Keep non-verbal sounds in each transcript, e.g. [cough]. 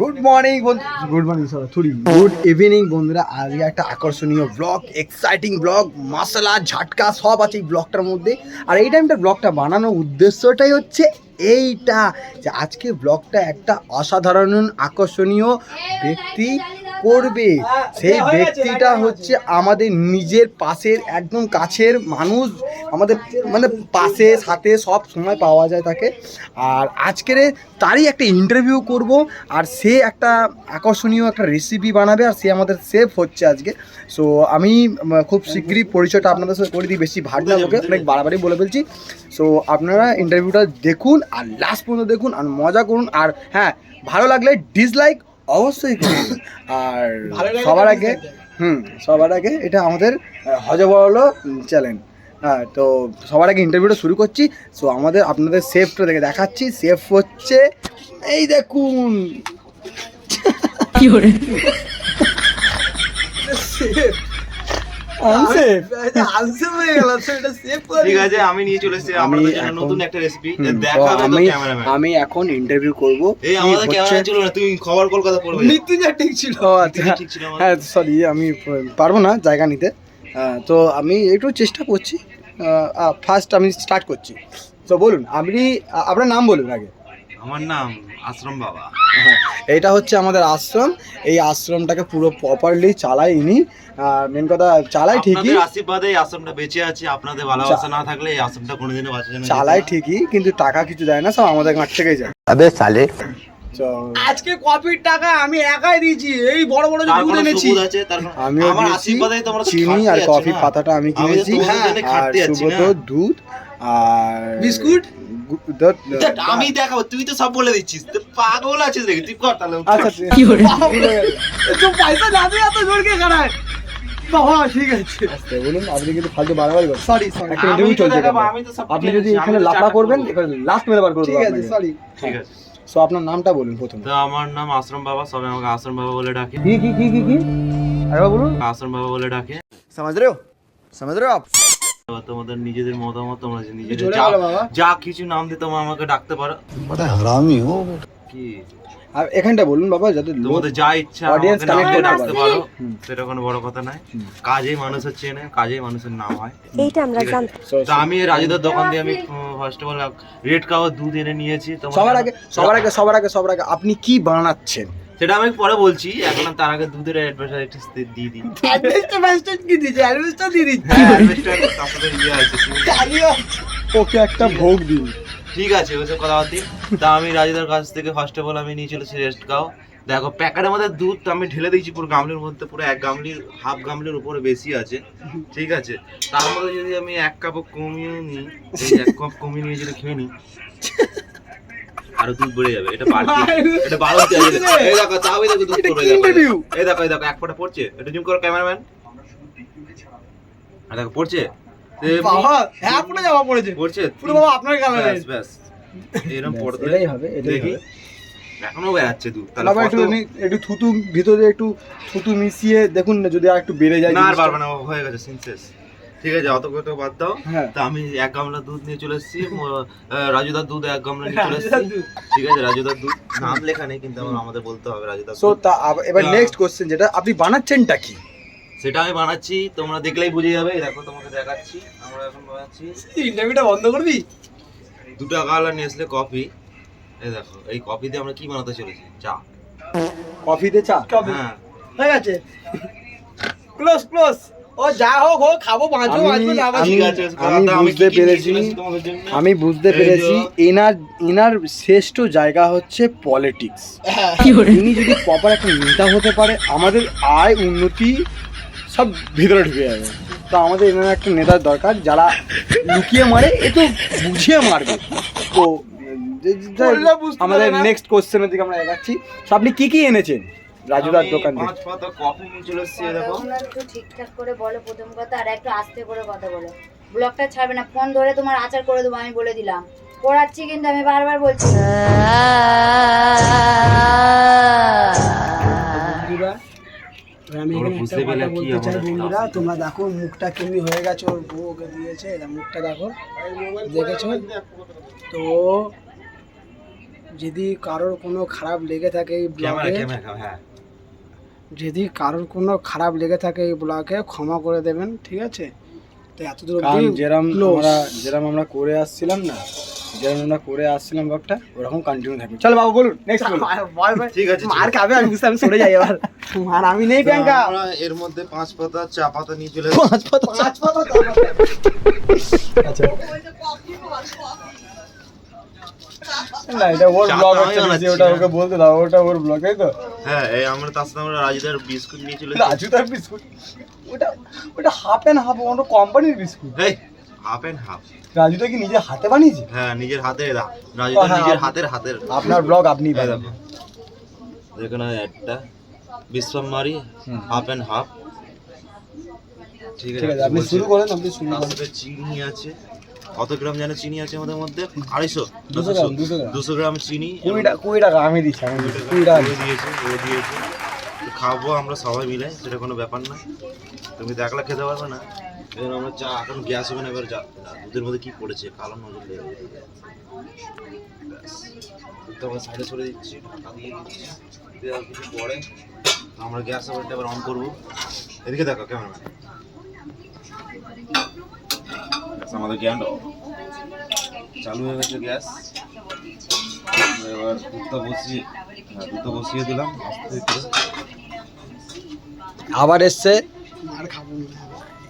Good morning good morning sorry good evening বন্ধুরা। আজকে একটা আকর্ষণীয় blog exciting blog Masala Jhatka, সব আছে এই ব্লগটার মধ্যে। আর এই টাইমটা ব্লগটা বানানোর উদ্দেশ্যটাই হচ্ছে এইটা, যে আজকে ব্লগটা একটা অসাধারণ, আকর্ষণীয় ব্যক্তি করবে। সেই ব্যক্তিটা হচ্ছে আমাদের নিজের পাশের একদম কাছের মানুষ। আমাদের মানে পাশে সাথে সব সময় পাওয়া যায় তাকে। আর আজকের তারই একটা ইন্টারভিউ করব। আর সে একটা আকর্ষণীয় একটা রেসিপি বানাবে আর সে আমাদের সেফ হচ্ছে আজকে। সো আমি খুব শীঘ্রই পরিচয়টা আপনাদের সাথে করে দিই। বেশি ভাট না লোকে অনেক বাড়াবাড়ি বলে ফেলছি। সো আপনারা ইন্টারভিউটা দেখুন আর লাস্ট পর্যন্ত দেখুন আর মজা করুন। আর হ্যাঁ ভালো লাগলে ডিসলাইক অবশ্যই আর সবার আগে হুম সবার আগে এটা আমাদের হজবরল চ্যালেঞ্জ হ্যাঁ তো সবার আগে ইন্টারভিউটা শুরু করছি। সো আমাদের আপনাদের সেফটা দেখে দেখাচ্ছি। সেফ হচ্ছে এই দেখুন। [laughs] ঠিক আছে আমি নিয়ে চলে এসেছি আমাদের জন্য এখন- নতুন একটা রেসিপি দেখাবে তো আমি ক্যামেরাম্যান আমি এখন ইন্টারভিউ করব। এই আমাদের ক্যামেরা ছিল না তুই খবর কলকাতা পড়বে। মৃত্যুঞ্জয় ঠিক ছিল আচ্ছা। ঠিক হ্যাঁ সরি আমি পারব না জায়গা নিতে। তো আমি একটু চেষ্টা করছি। ফার্স্ট আমি স্টার্ট করছি। তো বলুন আপনি আপনার নাম বলুন আগে। আমার নাম আশ্রম বাবা। হ্যাঁ, এটা এইটা হচ্ছে আমাদের আশ্রম। এই আশ্রমটাকে পুরো প্রপারলি চালাই ইনি। মেন কথা চালাই ঠিকই। আশীর্বাদে এই আশ্রমটা বেঁচে আছে। আপনাদের ভালোবাসা না থাকলে এই আশ্রমটা কোনোদিনও বাঁচে না। চালাই ঠিকই কিন্তু টাকা কিছু দেয় না সব আমাদের কাছ থেকেই যায়। আবে সালে। আজকে কফির টাকা আমি একাই দিয়েছি এই বড় বড় যে দুধ এনেছি। আমি চিনি আর কফি পাতাটা আমি কিনেছি। আর সুব্রত দুধ আর বিস্কুট? আমি দেখাবো তুই তো সব বলে দিচ্ছিস। তুই পাগল আছিস তুই কর তাহলে আচ্ছা কি করে তো পয়সা এত জোর কে খারায় বাবা ঠিক আছে। আস্তে বলুন আপনি কিন্তু ফালতু বারবার করছেন। সরি সরি একটা ইন্টারভিউ চলছে দেখাবো, এখানে। আমি তো সব আপনি যদি এখানে লাফা করবেন করব। লাস্ট করে ঠিক আছে সরি ঠিক আছে। সো আপনার নামটা বলুন প্রথমে। তো আমার নাম আশ্রম বাবা সবাই আমাকে আশ্রম বাবা বলে ডাকে। কি কি কি কি কি? বলুন। আশ্রম বাবা বলে ডাকে। সমাজ রে সমাজ রে আপ। তোমাদের নিজেদের মতামত তোমরা নিজেদের যা কিছু নাম দিয়ে তোমরা আমাকে ডাকতে পারো। বড় হারামি হো। কি? আর এখানটা বলুন বাবা যাতে তোমাদের যা ইচ্ছা অডিয়েন্স কানেক্ট করতে পারো। সেটা কোনো বড় কথা নাই কাজেই মানুষের চেনে কাজেই মানুষের নাম হয়। এইটা আমরা জানতাম তো আমি রাজুদার দোকান দিয়ে আমি ফার্স্ট অফ অল রেড কাওয়া দুধ এনে নিয়েছি। সবার আগে সবার আগে সবার আগে সবার আগে আপনি কি বানাচ্ছেন? সেটা আমি পরে বলছি এখন তার আগে দুধের অ্যাডভার্টাইজ দিয়ে দিই। [laughs] ফ্যাস্টার কি দিয়েছে অ্যাডভেস্টার দিয়ে দিচ্ছে? হ্যাঁ, advertise তার সাথে ইয়ে আছে, [laughs] ওকে একটা ভোগ দিন। ঠিক আছে ওইসব কথা বাদ তা আমি রাজুদার কাছ থেকে ফার্স্ট অফ অল আমি নিয়ে চলেছি রেস্ট গাও দেখো প্যাকেটের মধ্যে দুধ তো আমি ঢেলে দিয়েছি পুরো গামলির মধ্যে পুরো এক গামলির হাফ গামলির উপরে বেশি আছে। ঠিক আছে? তার মধ্যে যদি আমি এক কাপ কমিয়ে নিই এক কাপ কমিয়ে নিয়ে যদি খেয়ে নিই আরও দুধ বেড়ে যাবে। এটা বাড়তি। এটা বাড়তি এই দেখো তাও এই দেখো দুধ? এই এই এক ফোঁটা পড়ছে। এটা জুম করো ক্যামেরাম্যান। আর দেখো পড়ছে? বাবা হ্যাঁ পুরো যাওয়া পড়েছে পড়ছে? পুরো বাবা আপনার ব্যাস ব্যাস। এরকম পড়তে এটাই হবে এটাই দেখি। হবে। এখনও বেড়াচ্ছে দুধ তাহলে একটু একটু থুতু ভিতরে একটু থুতু মিশিয়ে দেখুন না যদি আর একটু বেড়ে যায় না আর পারবে না হয়ে গেছে সিনসেস ঠিক আছে অত কত বাদ দাও। হ্যাঁ। তা আমি এক গামলা দুধ নিয়ে চলে এসেছি রাজুদার দুধ এক গামলা নিয়ে চলে এসেছি। ঠিক আছে রাজুদার দুধ। নাম লেখা নেই কিন্তু আমাদের বলতে হবে রাজুদার সো তা এবার নেক্সট কোশ্চেন যেটা আপনি বানাচ্ছেনটা কি? সেটা আমি বানাচ্ছি তোমরা দেখলেই বুঝে যাবে। এই দেখো তোমাকে দেখাচ্ছি আমরা এখন বানাচ্ছি। ইন্টারভিউটা বন্ধ করবি? দুটো গালা নেসলে কফি। এই দেখো এই কফি দিয়ে আমরা কি বানাতে চলেছি? চা। কফিতে চা? হ্যাঁ। হয়ে গেছে। ক্লোজ ক্লোজ ও যা হোক হোক খাব বাঁচবো আমি- বাঁচবো না আমি- ঠিক আছে আমি বুঝতে পেরেছি। আমি বুঝতে পেরেছি এনার এনার শ্রেষ্ঠ জায়গা হচ্ছে পলিটিক্স হ্যাঁ। ইনি যদি প্রপার একটা নেতা হতে পারে আমাদের আয় উন্নতি সব ভিতরে ঢুকে যাবে। তো আমাদের এনার একটা নেতার দরকার যারা লুকিয়ে মারে এ তো বুঝিয়ে মারবে। তো আমাদের নেক্সট কোশ্চেনের দিকে আমরা এগাচ্ছি। তো আপনি কি কি এনেছেন? রাজুদার দোকান থেকে পাঁচ পাতা কফি নিয়ে চলে এসেছি দেখো। তোমরা একটু ঠিকঠাক করে বলো প্রথম কথা আর একটু আস্তে করে কথা বলো। ব্লগটা ছাড়বে না ফোন ধরে তোমার আচার করে দেবো আমি বলে দিলাম। পড়াচ্ছি কিন্তু আমি বারবার বলছি। আমি তোমরা এখানে একটা কথা বলতে চাই বন্ধুরা তোমরা দেখো মুখটা কেমনি হয়ে গেছে ওর বউ ওকে দিয়েছে মুখটা দেখো। দেখেছ? তো যদি কারোর কোনো খারাপ লেগে থাকে এই ব্লগে ক্যামেরা হ্যাঁ। যদি কারোর কোনো খারাপ লেগে থাকে এই ব্লগে ক্ষমা করে দেবেন ঠিক আছে? তো এতদূর কারণ অবধি যেরম। আমরা যেরম আমরা করে আসছিলাম না যেরম আমরা করে আসছিলাম ব্লগটা ওরকম কন্টিনিউ থাকবে। চল বাবু বলুন নেক্সট বলুন। ঠিক আছে মার খাবে আমি বুঝতে আমি সরে যাই এবার। মার আমি নেই আমরা এর মধ্যে পাঁচ পাতা চা পাতা নিয়ে চলে পাঁচ পাতা পাঁচ পাতা আচ্ছা। না এটা ওর ব্লগ হচ্ছে বেশি, ওটা হ্যাঁ। ওকে বলতে দাও ওটা ওর ব্লগ তো? হ্যাঁ এই আমরা তার সাথে আমরা রাজুদার বিস্কুট নিয়ে চলে রাজু তার বিস্কুট? ওটা ওটা হাফ অ্যান্ড হাফ ওটা কোম্পানির বিস্কুট। এই হাফ এন্ড হাফ রাজুটা কি নিজে হাতে বানিয়েছে? হ্যাঁ নিজের হাতে দা- রাজুদার হ্যাঁ, নিজের হাতের হাতের। আপনার ব্লগ আপনি এই বানান। এখানে একটা বিশ্বমারি হাফ এন্ড হাফ ঠিক আছে আপনি শুরু করেন আপনি শুরু করেন। চিনি আছে। কত গ্রাম জানো চিনি আছে আমাদের মধ্যে? আড়াইশো। দুশো গ্রাম। চিনি। কুড়ি টাকা আমি দিচ্ছি কুড়ি টাকা ও দিচ্ছি। ও দিয়েছে। খাব আমরা সবাই মিলে সেটা কোনো ব্যাপার না। তুমি একলা খেতে পারবে না। এবার আমরা চা এখন গ্যাস হবে না এবার যা দুধের মধ্যে কি পড়েছে? কালো নজর লেগে আমরা সাইডে সরে দিচ্ছি ঢাকা দিয়ে দিচ্ছি। কিছু পরে আমরা গ্যাস ওভেনটা এবার অন করব। এদিকে দেখো ক্যামেরাম্যান ব্যাস, আমাদের গ্যান্ড চালু হয়ে গেছে গ্যাস। এবার দুধটা বসিয়ে হ্যাঁ দুধটা বসিয়ে দিলাম আস্তে আবার এসছে? মার খাব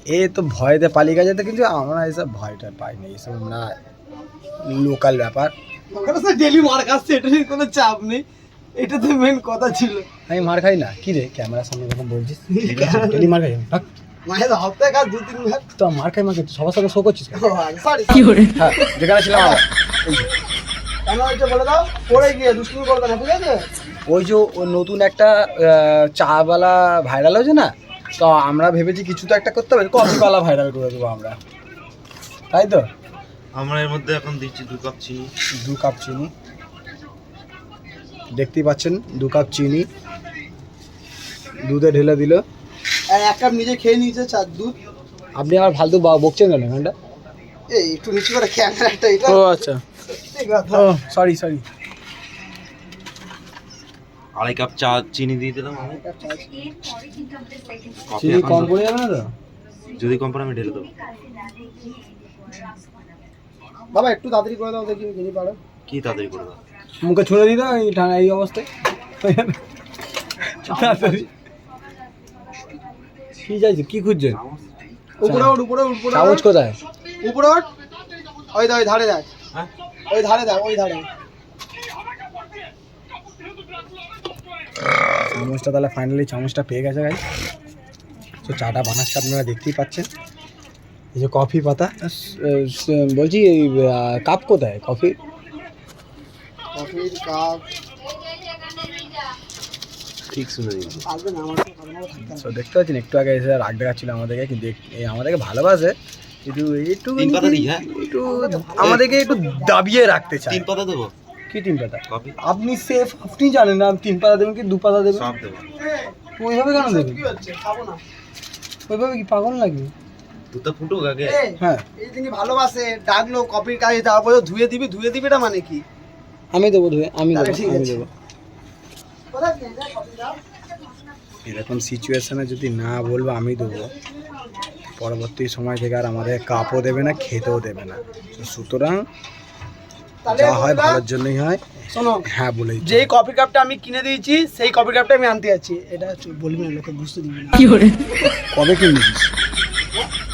এ তো ভয়তে পালিয়ে গেছে কিন্তু আমরা এসব ভয়টা পাইনি এসব না লোকাল ব্যাপার। ওখানে তো ডেলি মার খাচ্ছে এটা নিয়ে কোনো চাপ নেই। এটা তো মেন কথা ছিল। আমি মার খাই না? কি রে ক্যামেরার সামনে যখন বলছিস? [laughs] ডেলি মার খাই। মায়ের কাজ দু তিন তো মার খাই মার সবার সাথে শো করছিস? সরি হ্যাঁ যেখানে ছিলাম আমরা। কেন হয়েছে বলে দাও? পড়ে গিয়ে দুষ্টুমি করবে না ঠিক আছে? ওই যে ওই নতুন একটা চাওয়ালা ভাইরাল হয়েছে না? তো আমরা ভেবেছি কিছু তো একটা করতে হবে কফিওয়ালা ভাইরাল করে দেবো আমরা। তাই তো? আমরা এর মধ্যে এখন দিচ্ছি দু কাপ চিনি। দু কাপ চিনি। দেখতেই পাচ্ছেন দু কাপ চিনি। দুধে ঢেলে দিল। এক কাপ নিজে খেয়ে নিয়েছে চার দুধ। আপনি আমার ফালতু বা- বকছেন কেন এখানটা? এই একটু নিচু করে ক্যামেরাটা এটা ও আচ্ছা। ও সরি সরি আড়াই কাপ চা চিনি দিয়ে দিলাম চিনি কম পড়ে যাবে না তো? যদি কম পড়ে আমি ঢেলে দেবো। বাবা একটু তাড়াতাড়ি করে দাও দেখি যদি পারো। কি তাড়াতাড়ি করে দাও? মুখে ছুঁড়ে দিই দাও এই ঠান্ডা এই অবস্থায়? তাড়াতাড়ি। কি চাইছে কি খুঁজছেন? উপরে ওঠ উপরে ওঠ, উপরে চামচ কোথায়? উপরে ওঠ। ওই দা ওই ধারে দেখ। হ্যাঁ? ওই ধারে দেখ ওই ধারে। চামচটা তাহলে ফাইনালি চামচটা পেয়ে গেছে গাই তো চাটা বানাচ্ছে আপনারা দেখতেই পাচ্ছেন। এই যে কফি পাতা। বলছি এই কাপ কোথায়? কফি কফির কাপ ঠিক শুনে দিয়েছি তো দেখতে পাচ্ছেন একটু আগে এসে রাগ দেখাচ্ছিল আমাদেরকে কিন্তু আমাদেরকে ভালোবাসে। একটু একটু তিন পাতা দিই, হ্যাঁ? একটু আমাদেরকে একটু দাবিয়ে রাখতে চায়। তিন পাতা দেবো? কি তিন পাতা? আপনি সেফ আপনি জানেন না তিন পাতা দেবেন কি দু পাতা দেবেন? সব দেবো। ওইভাবে কেন দেবেন? কি হচ্ছে? খাব না। ওইভাবে কি পাগল নাকি? দুধটা ফুটুক আগে। হ্যাঁ। এই তিনি ভালোবাসে ডাকলো কফির কাজে তারপরে ধুয়ে দিবি ধুয়ে দিবি এটা মানে কি? আমি দেবো ধুয়ে আমি দেবো ঠিক আমি। দেবো। এরকম সিচুয়েশনে যদি না বলব আমি দেবো পরবর্তী সময় থেকে আর আমাদের কাপও দেবে না খেতেও দেবে না সুতরাং যা হয় ভালোর জন্যই হয় শোনো হ্যাঁ বলেই তো। যেই কফি কাপটা আমি কিনে দিয়েছি সেই কফি কাপটা আমি আনতে যাচ্ছি এটা বলবি না লোকে বুঝতে দিবি না কবে কিনেছিস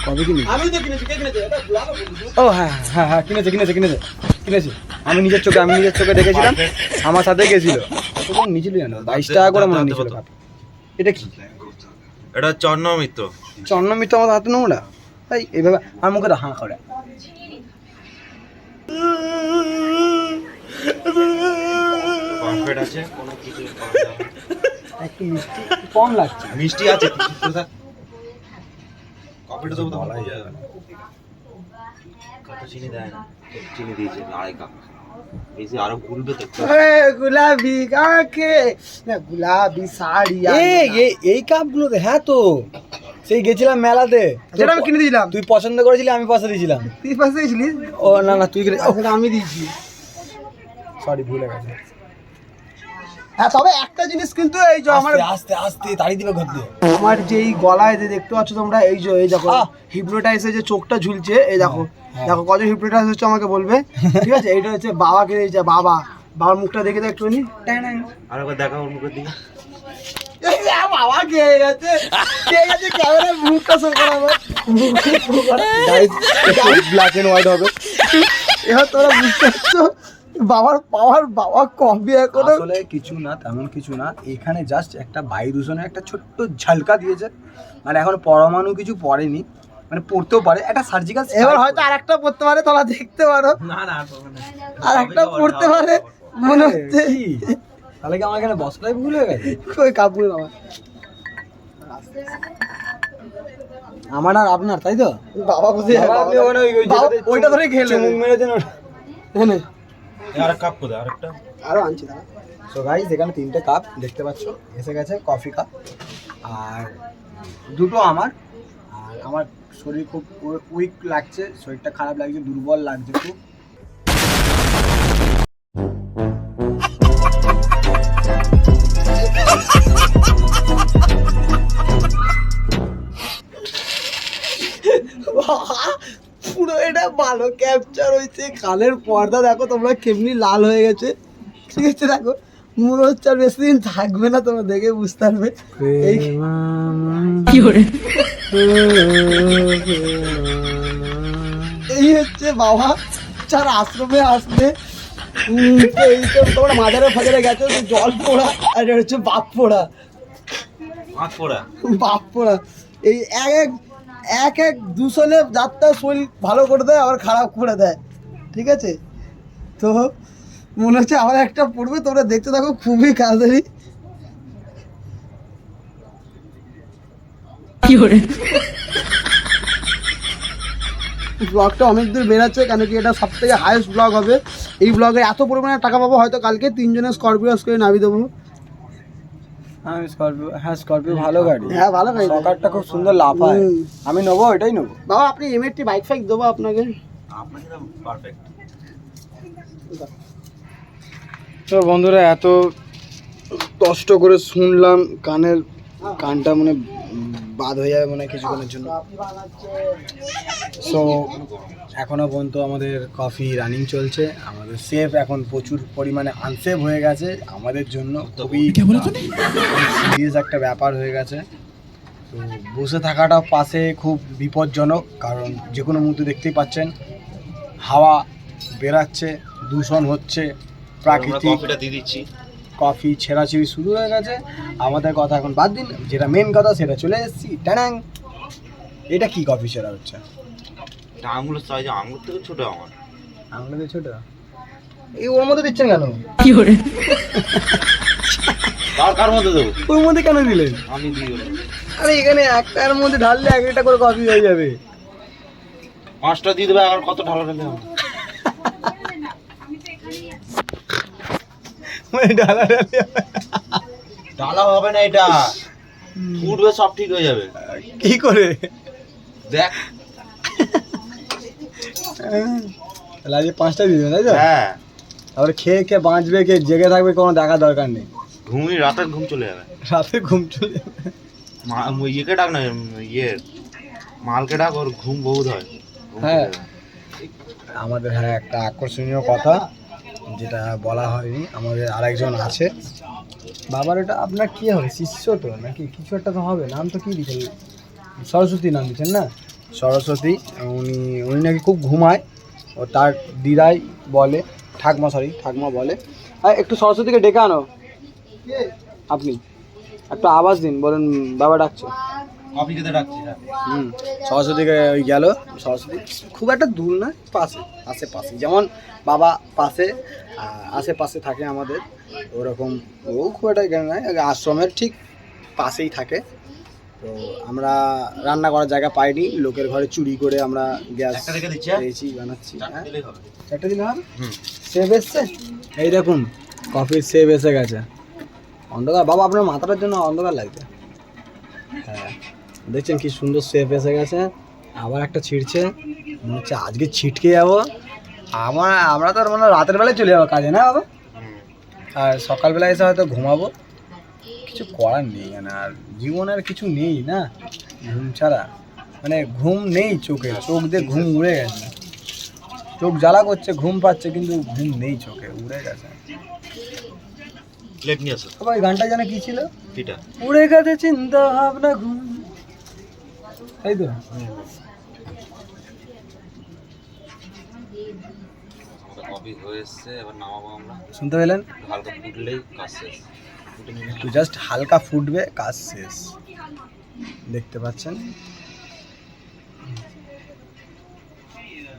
কবে কিনেছিস আমি তো কিনেছি কে কিনেছে এটা ভুলানো বলিস ও হ্যাঁ হ্যাঁ হ্যাঁ কিনেছে কিনেছে কিনেছে কিনেছে আমি নিজের চোখে আমি নিজের চোখে দেখেছিলাম আমার সাথে গেছিল নিয়েছিল জানো বাইশ টাকা করে মনে হয়। এটা কি? এটা চন্ন মিত্র আমার হাতে নোংরা? তাই এইভাবে আমার মুখে হাঁ করে। আছে? কোনো কিছু। একটু মিষ্টি কম লাগছে। মিষ্টি আছে? কফিটা তো ভালো যাবে কত চিনি দেয় না? চিনি দিয়েছে আড়াই কাপ। আরও তো কাকে? না শাড়ি এই এই- এই কাপগুলোতে হ্যাঁ তো। সেই গেছিলাম মেলাতে। যেটা আমি কিনে দিয়েছিলাম। তুই পছন্দ করেছিলি আমি পয়সা দিয়েছিলাম। তুই পাশে দিয়েছিলিস? ও না না তুই সেটা আমি দিয়েছি। সরি ভুলে গেছে। হ্যাঁ তবে একটা জিনিস কিন্তু এই যে আমার আস্তে আস্তে তাড়ি দিবে ঘর দিয়ে। আমার যে এই গলায় যে দেখতে পাচ্ছ তোমরা এই যে এই দেখো! হিপনোটাইজে যে চোখটা ঝুলছে এই দেখো হ্যাঁ। দেখো কত হিপনোটাইজ হচ্ছে আমাকে বলবে ঠিক আছে? এটা হচ্ছে বাবাকে দিয়েছে বাবা বাবার মুখটা দেখে তো একটুখানি। আর একবার দেখা ওর মুখের দিকে। বাবা কে গেছে কে গেছে ক্যামেরার মুখটা শো করাবো ব্ল্যাক এন্ড হোয়াইট হবে। এবার তোমরা বুঝতে পারছ বাবার পাওয়ার বাবা কবে এখনও। আসলে কিছু না তেমন কিছু না। এখানে জাস্ট একটা বায়ু দূষণের একটা ছোট্ট ঝালকা দিয়েছে। মানে এখন পরমাণু কিছু পড়েনি। মানে পড়তেও পারে। একটা সার্জিক্যাল এবার হয়তো আর একটা পড়তে পারে তোমরা দেখতে পারো। না না আর একটা পড়তে পারে মনে হচ্ছে। তাহলে কি আমার এখানে বসলাই ভুল হয়ে গেছে? কই কাপড় আমার আমার আর আপনার তাই তো? বাবা বাবা, যেটাতে ওইটা ধরে খেলে চুমুক মেরেছেন ওটা। এনে আর এক কাপ কোথায় আরেকটা আরও আনছি দাঁড়া। সো গাইস এখানে তিনটে কাপ দেখতে পাচ্ছ? এসে গেছে কফি কাপ আর দুটো আমার। আর আমার শরীর খুব উইক লাগছে, শরীরটা খারাপ লাগছে, দুর্বল লাগছে খুব। ভালো ক্যাপচার হয়েছে। কানের পর্দা দেখো তোমরা কেমনি লাল হয়ে গেছে। ঠিক আছে দেখো মনে হচ্ছে আর বেশি দিন থাকবে না তোমরা দেখে বুঝতে পারবে। এই এই হচ্ছে বাবা চার আশ্রমে আসলে এই তো তোমরা মাজারে ফাজারে গেছো তো জল পোড়া আর এটা হচ্ছে বাপ পোড়া হাত পড়া বাপ পোড়া এই এক এক এক এক দূষণে যাত্রা শরীর ভালো করে দেয় আবার খারাপ করে দেয়। ঠিক আছে? তো মনে হচ্ছে আবার একটা পড়বে তোমরা দেখতে থাকো খুবই কাজেরই ব্লগটা অনেক দূর বেরাচ্ছে কেন কি এটা সব থেকে হাইয়েস্ট ব্লগ হবে। এই ব্লগে এত পরিমাণে টাকা পাবো হয়তো কালকে তিনজনে স্করপিওস করে নামিয়ে দেবো। আমি স্করপিও হ্যাঁ স্করপিও ভালো গাড়ি। হ্যাঁ ভালো গাড়ি। সকারটা খুব সুন্দর লাফায়। আমি নেব ওইটাই নেব। বাবা আপনি এমএটি বাইক ফাইক দেবো আপনাকে? পারফেক্ট তো বন্ধুরা এত কষ্ট করে শুনলাম কানের কানটা মানে বাদ হয়ে যাবে মানে কিছুক্ষণের জন্য। সো এখনও পর্যন্ত আমাদের কফি রানিং চলছে। আমাদের সেফ এখন প্রচুর পরিমাণে আনসেফ হয়ে গেছে। আমাদের জন্য খুবই সিরিয়াস একটা ব্যাপার হয়ে গেছে। তো বসে থাকাটা পাশে খুব বিপজ্জনক কারণ যে কোনো মুহূর্তে দেখতেই পাচ্ছেন হাওয়া বেরাচ্ছে দূষণ হচ্ছে প্রাকৃতিক দিয়ে দিচ্ছি। কফি ছেঁড়াছিড়ি শুরু হয়ে গেছে। আমাদের কথা এখন বাদ দিন। যেটা মেন কথা সেটা চলে এসেছি। ট্যানাং! এটা কি কফি ছেঁড়া হচ্ছে? এটা আঙুলের সাইজ আঙুল থেকে ছোট আমার আমাদের ছোট? এই ওর মধ্যে দিচ্ছেন কেন? কার? কার মধ্যে দেবো? ওর মধ্যে কেন দিলেন? আমি দিয়ে দেবো। আরে এখানে একটার মধ্যে ঢাললে এক একটা করে কফি হয়ে যাবে। পাঁচটা দিয়ে দেবে আর কত ঢালা ঢালে হবে? ঢালা ঢালি ঢালা হবে না এটা। ফুটবে সব ঠিক হয়ে যাবে। কি করে? দেখ। তাহলে আজকে পাঁচটা দেবেন তাই তো? হ্যাঁ। তারপরে খেয়ে খেয়ে বাঁচবে কে জেগে থাকবে কোনো দেখা দরকার নেই। ঘুমিয়ে রাতের ঘুম চলে যাবে। রাতে ঘুম চলে যাবে। মা- ইয়েকে ডাক না ইয়ে মালকে ডাক ওর ঘুম বহুত হয়। হ্যাঁ। আমাদের হ্যাঁ একটা আকর্ষণীয় কথা। যেটা বলা হয়নি, আমাদের আরেকজন আছে। বাবার এটা আপনার কি হবে, শিষ্য তো নাকি? কিছু একটা তো হবে, নাম তো কি দিচ্ছেন? সরস্বতী নাম দিচ্ছেন না? সরস্বতী, উনি উনি নাকি খুব ঘুমায়, ও তার দিদাই বলে, ঠাকমা সরি ঠাকমা বলে। হ্যাঁ একটু সরস্বতীকে ডেকে আনো। আপনি, একটু আওয়াজ দিন, বলেন, বাবা ডাকছে। ডাকছি হ্যাঁ। হুম সরস্বতীকে ওই গেল সরস্বতী। খুব একটা দূর না পাশে আশেপাশে। যেমন বাবা পাশে আশেপাশে থাকে আমাদের ওরকম ও খুব একটা এখানে নয় আশ্রমের ঠিক পাশেই থাকে। তো আমরা রান্না করার জায়গা পাইনি লোকের ঘরে চুরি করে আমরা গ্যাস দিচ্ছি, হ্যাঁ? পেয়েছি বানাচ্ছি হ্যাঁ। একটা দিলে হবে? হুম। সেব এসছে? এই দেখুন কফি সেভ এসে গেছে। অন্ধকার বাবা আপনার মাথাটার জন্য অন্ধকার লাগছে। হ্যাঁ। দেখছেন কি সুন্দর সেপ এসে গেছে। আবার একটা ছিঁড়ছে। মনে হচ্ছে আজকে ছিটকে যাব। আমার আমরা তো আর মনে রাতের বেলায় চলে যাব কাজে না বাবা? আর সকালবেলা এসে হয়তো ঘুমাবো। কিছু করার নেই মানে আর জীবন আর কিছু নেই না? ঘুম ছাড়া। মানে ঘুম নেই চোখে চোখ দিয়ে ঘুম উড়ে গেছে। চোখ জ্বালা করছে ঘুম পাচ্ছে কিন্তু ঘুম নেই চোখে উড়ে গেছে। প্লেট নিয়ে আসো। গানটা যেন কি ছিল? উড়ে গেছে চিন্তা ভাবনা ঘুম তাই তো শুনতে পেলেন? হালকা ফুটলেই কাজ শেষ। একটু জাস্ট হালকা ফুটবে কাজ শেষ। দেখতে পাচ্ছেন?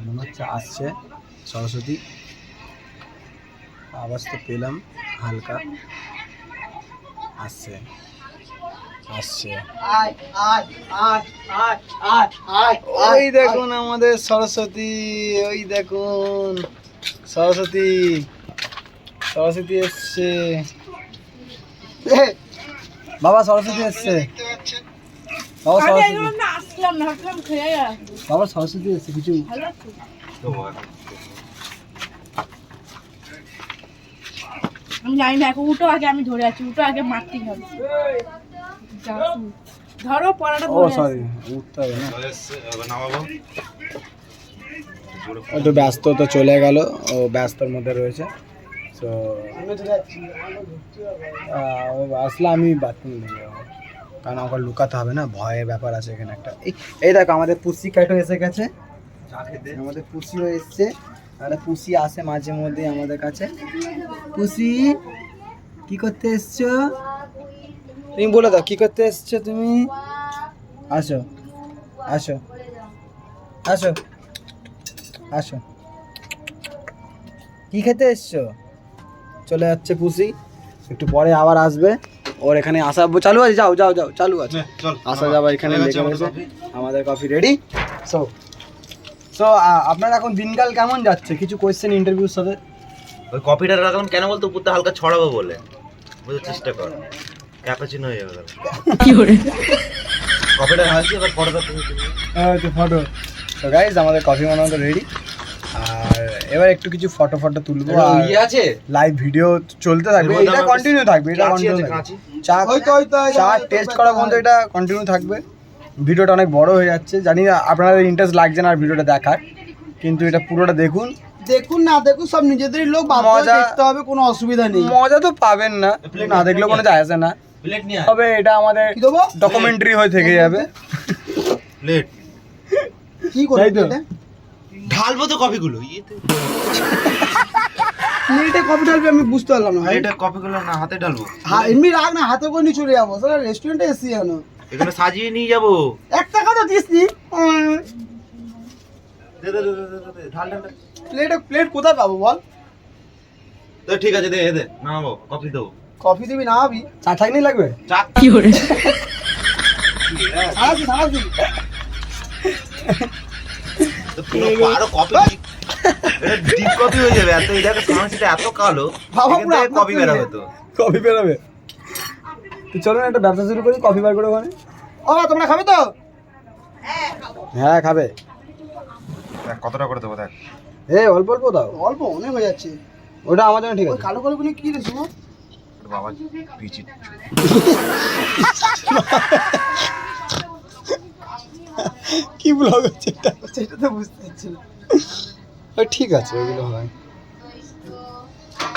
মনে হচ্ছে আসছে সরস্বতী। আওয়াজ তো পেলাম হালকা। আসছে। আসছে। ওই দেখুন আমাদের সরস্বতী ওই দেখুন। সরস্বতী সরস্বতী এসছে। বাবা সরস্বতী এসছে। বাবা সরস্বতী। বাবা সরস্বতী এসছে কিছু। আমি জানি না এখন উঠো আগে আমি ধরে আছি উঠো আগে মারতেই হবে। ধরো পড়াটা ও। সরি উঠতে হবে না। একটু ব্যস্ত তো চলে গেল ও ব্যস্তর মধ্যে রয়েছে। তো আসলে আমি বাথরুম কারণ আমার লুকাতে হবে না ভয়ের ব্যাপার আছে এখানে একটা। এই- এই দেখো আমাদের পুষি কাইটও এসে গেছে। আমাদের পুষিও এসছে। তাহলে পুষি আসে মাঝে মধ্যে আমাদের কাছে। পুষি কি করতে এসছো? তুমি বলে দাও কি করতে এসছো তুমি? আসো আসো আসো আসো। কি খেতে এসছো? চলে যাচ্ছে পুষি একটু পরে আবার আসবে। ওর এখানে আসা চালু আছে যাও যাও যাও চালু আছে। আসা যাওয়া এখানে হয়ে আমাদের কফি রেডি সো সো আপনার এখন দিনকাল কেমন যাচ্ছে? কিছু কোয়েশ্চেন ইন্টারভিউর সাথে? ওই কপিটা রাখলাম কেন বলতো? উপরতে হালকা ছড়াবো বলে। বুঝতে চেষ্টা কর। ক্যাপাচিনো হয়ে যাবে কপিটা ঢালছি এবার পরোটা তুমি তুমি ফটো। তো গাইজ আমাদের কফি বানানো রেডি আর এবার একটু কিছু ফটো ফটো তুলবো আর ইয়ে আছে? লাইভ ভিডিও চলতে থাকবে। এটা কন্টিনিউ থাকবে এটা কন্টিনিউ থাকবে। চা চা টেস্ট করা পর্যন্ত এটা কন্টিনিউ থাকবে। ভিডিওটা অনেক বড় হয়ে যাচ্ছে। জানি না আপনাদের ইন্টারেস্ট লাগছে না আর ভিডিওটা দেখার। কিন্তু এটা পুরোটা দেখুন। দেখুন না দেখুন সব নিজেদেরই লোক মজা- দেখতে হবে কোনো অসুবিধা নেই। মজা তো পাবেন না। না দেখলেও কোনো যায় আসে না। তবে এটা আমাদের কি দেবো? ডকুমেন্টারি হয়ে থেকে যাবে। প্লেট কি? এটা ঢালবো তো কপিগুলো। প্লেটে কপি ঢালবে আমি বুঝতে পারলাম না প্লেটে কপিগুলো না হাতে ঢালবো। হা- এমনি রাখ না হাতে করে নিয়ে চলে যাব। সারা রেস্টুরেন্টে এসছি কেন এখানে সাজিয়ে নিয়ে যাব। এক টাকা তো দিস নি। দে দে দে দে, দে, দে, ঢাল ঢাল ঢাল। প্লেটে প্লেট কোথায় পাবো বল? তো ঠিক আছে দে দে নামাবো কপি দেবো। কফি দিবি না হবি চা থাকলেই লাগবে? চা সারাছি সারাছি তো পুরো আরও কপি ডিপ কপি হয়ে যাবে এত এটা এত কালো বাবা, পুরো বেরোবে তো। কফি বেরোবে। তো চলুন একটা ব্যবসা শুরু করি কফি বার করে ওখানে। ও তোমরা খাবে তো? হ্যাঁ খাবে। দেখ কতটা করে দেবো দেখ। এ অল্প অল্প দাও। অল্প অনেক হয়ে যাচ্ছে। ওটা আমার জন্য ঠিক আছে। কালো কালো গুলো কি রে শুনো বাবা পিচি কি ব্লগ হচ্ছে এটা? সেটা তো বুঝতে পারছি না। ও, ঠিক আছে ওগুলো হয়।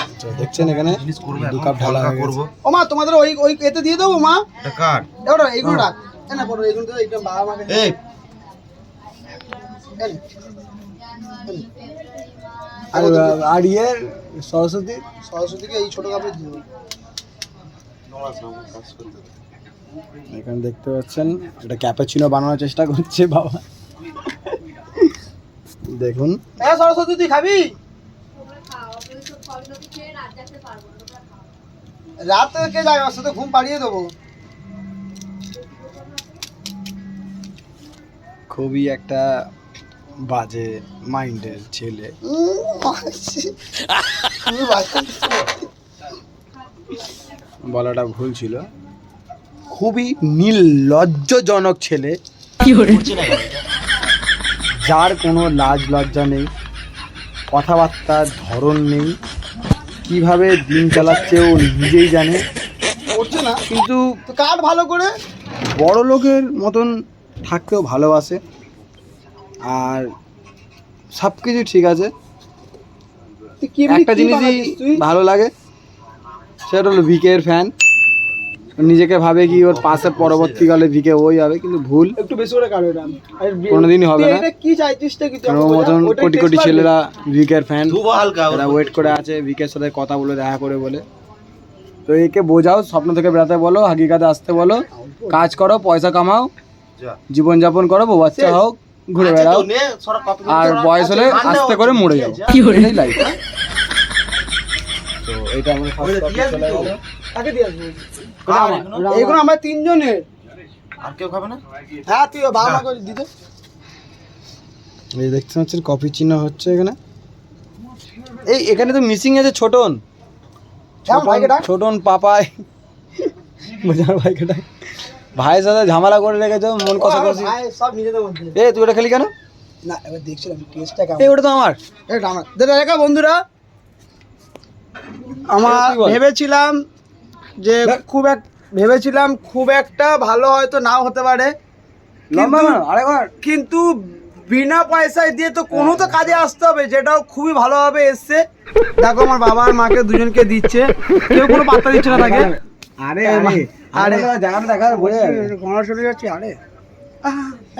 আচ্ছা, দেখছেন এখানে? করব দু কাপ ঢালা হয়ে করব। ও মা তোমাদের ওই ওই এতে দিয়ে দেবো মা? এটা কার? এবার এইগুলো রাখ। এ না পড়ো এইগুলো তো এইটা বাবা মাকে এই। আর আর ইয়ে সরস্বতী সরস্বতীকে এই ছোট কাপড়ে দিয়ে এখানে দেখতে পাচ্ছেন এটা ক্যাপাচিনো বানানোর চেষ্টা করছে বাবা। দেখুন। হ্যাঁ সরস্বতী তুই খাবি? রাত থেকে যাবে ওর সাথে? ঘুম পাড়িয়ে দেবো। খুবই একটা বাজে মাইন্ডের ছেলে। বলাটা ভুল ছিল। খুবই নির্লজ্জজনক ছেলে। যার কোনো লাজ লজ্জা নেই কথাবার্তার ধরন নেই কীভাবে দিন চালাচ্ছে ও নিজেই জানে। করছে না। কিন্তু তো কাট ভালো করে। বড় লোকের মতন থাকতেও ভালোবাসে। আর সব কিছু ঠিক আছে। একটা জিনিসই ভালো লাগে সেটা হলো ভিকের ফ্যান নিজেকে ভাবে কি ওর পাশে পরবর্তীকালে ভিকে ওই হবে কিন্তু ভুল। একটু বেশি করে কাটো এটা। কোনোদিনই হবে না। এটা কি চাইছিস ওর মতন কোটি কোটি? ছেলেরা ভিকের ফ্যান এরা ওয়েট করে আছে ভিকের সাথে কথা বলে দেখা করে বলে। তো একে বোঝাও স্বপ্ন থেকে বেড়াতে বলো হাকিকাতে আসতে বলো। কাজ করো পয়সা কামাও। জীবনযাপন করো বাচ্চা হোক। ঘুরে আচ্ছা, বেড়াও তো নে, সরা কপি আর বয়স হলে আস্তে করে মরে যাও। আছে? এটাই লাইফ তো এটা আমার ফার্স্ট টপিক দিয়ে চলে আসবি। কাকে দিয়ে আসব? আর এগুলো? আমরা তিনজনের। আর কেউ খাবে না? হ্যাঁ তুই বাবা মা করে দিতে। এই দেখতে পাচ্ছেন কফি চিহ্ন হচ্ছে এখানে। এই এখানে তো মিসিং আছে ছোটন। ছোটন পাপাই। [laughs] বোঝার ভাইকে ডাক। ভাইয়ের সাথে ঝামেলা করে রেখেছো মন সব নিজেদের মধ্যে এ তুই ওটা খেলি কেন? না এবার দেখছিলাম টেস্টটা কেমন। ওটা তো আমার। এটা আমার। দেখা দেখা বন্ধুরা? আমার ভেবেছিলাম যে খুব এক ভেবেছিলাম খুব একটা ভালো হয়তো নাও হতে পারে। কিন্তু বিনা পয়সায় দিয়ে তো কোনো তো কাজে আসতে হবে যেটাও খুবই ভালোভাবে এসছে। দেখো আমার বাবা আর মাকে দুজনকে দিচ্ছে। কেউ কোনো পাত্তা দিচ্ছে না তাকে। আরে আরে, আরে। জায়গাটা দেখা বোঝা যাবে। চলে যাচ্ছে আরে।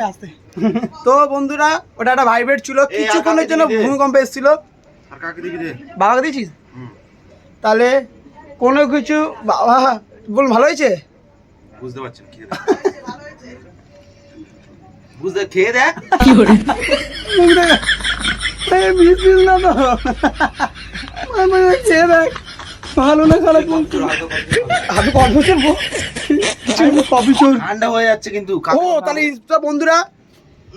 আস্তে। [laughs] তো বন্ধুরা ওটা একটা ভাইব্রেট ছিল। কিছুক্ষণের জন্য ভূমিকম্প এসেছিল। আর কাকে বাবাকে দিয়েছিস? তাহলে কোনো কিছু বাবা বল ভালো হয়েছে? বুঝতে পারছি না, খেয়ে দেখ বুঝতে খেয়ে দেখ। না তো। খেয়ে দেখ। ভালো না খারাপ বলতো আমি কফি চলবো কফি চল। ঠান্ডা হয়ে যাচ্ছে কিন্তু ও তাহলে ইনস্টা বন্ধুরা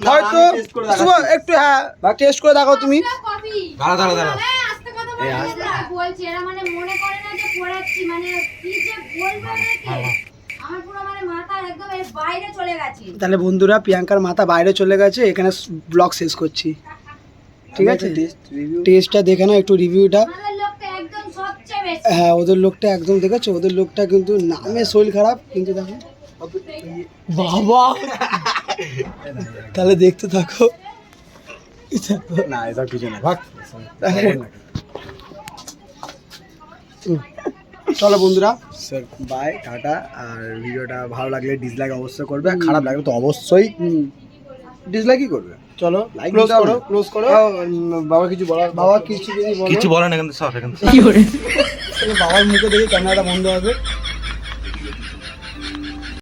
হয়তো একটু হ্যাঁ টেস্ট করে দেখাও তুমি। দাঁড়া দাঁড়া দাঁড়া। বলছি বলছি এরা মানে মনে করে না যে পড়াচ্ছি মানে কি যে বলব এদেরকে আমার পুরো মানে মাথা একদম এর বাইরে চলে গেছে। তাহলে বন্ধুরা প্রিয়াঙ্কার মাথা বাইরে চলে গেছে এখানে ব্লগ শেষ করছি। ঠিক আছে? টেস্টটা দেখে না একটু রিভিউটা আমাদের লোকটা একদম সবচেয়ে বেশি হ্যাঁ ওদের লোকটা একদম দেখেছ? ওদের লোকটা কিন্তু নামে শরীর খারাপ কিন্তু দেখো। বাবা! তাহলে দেখতে থাকো। না এসব কিছু না ভাগ। চলো বন্ধুরা। Sir by tata. আর ভিডিওটা ভালো লাগলে ডিসলাইক অবশ্যই করবে খারাপ লাগলে তো অবশ্যই ডিসলাইকই করবে। চলো ক্লোজ করো। ক্লোজ করো। বাবা কিছু বলার বাবা কিছু যদি বলো। কিছু বলার না কিন্তু সব এখান [laughs] বাবার মুখে দেখে ক্যামেরাটা বন্ধ হবে।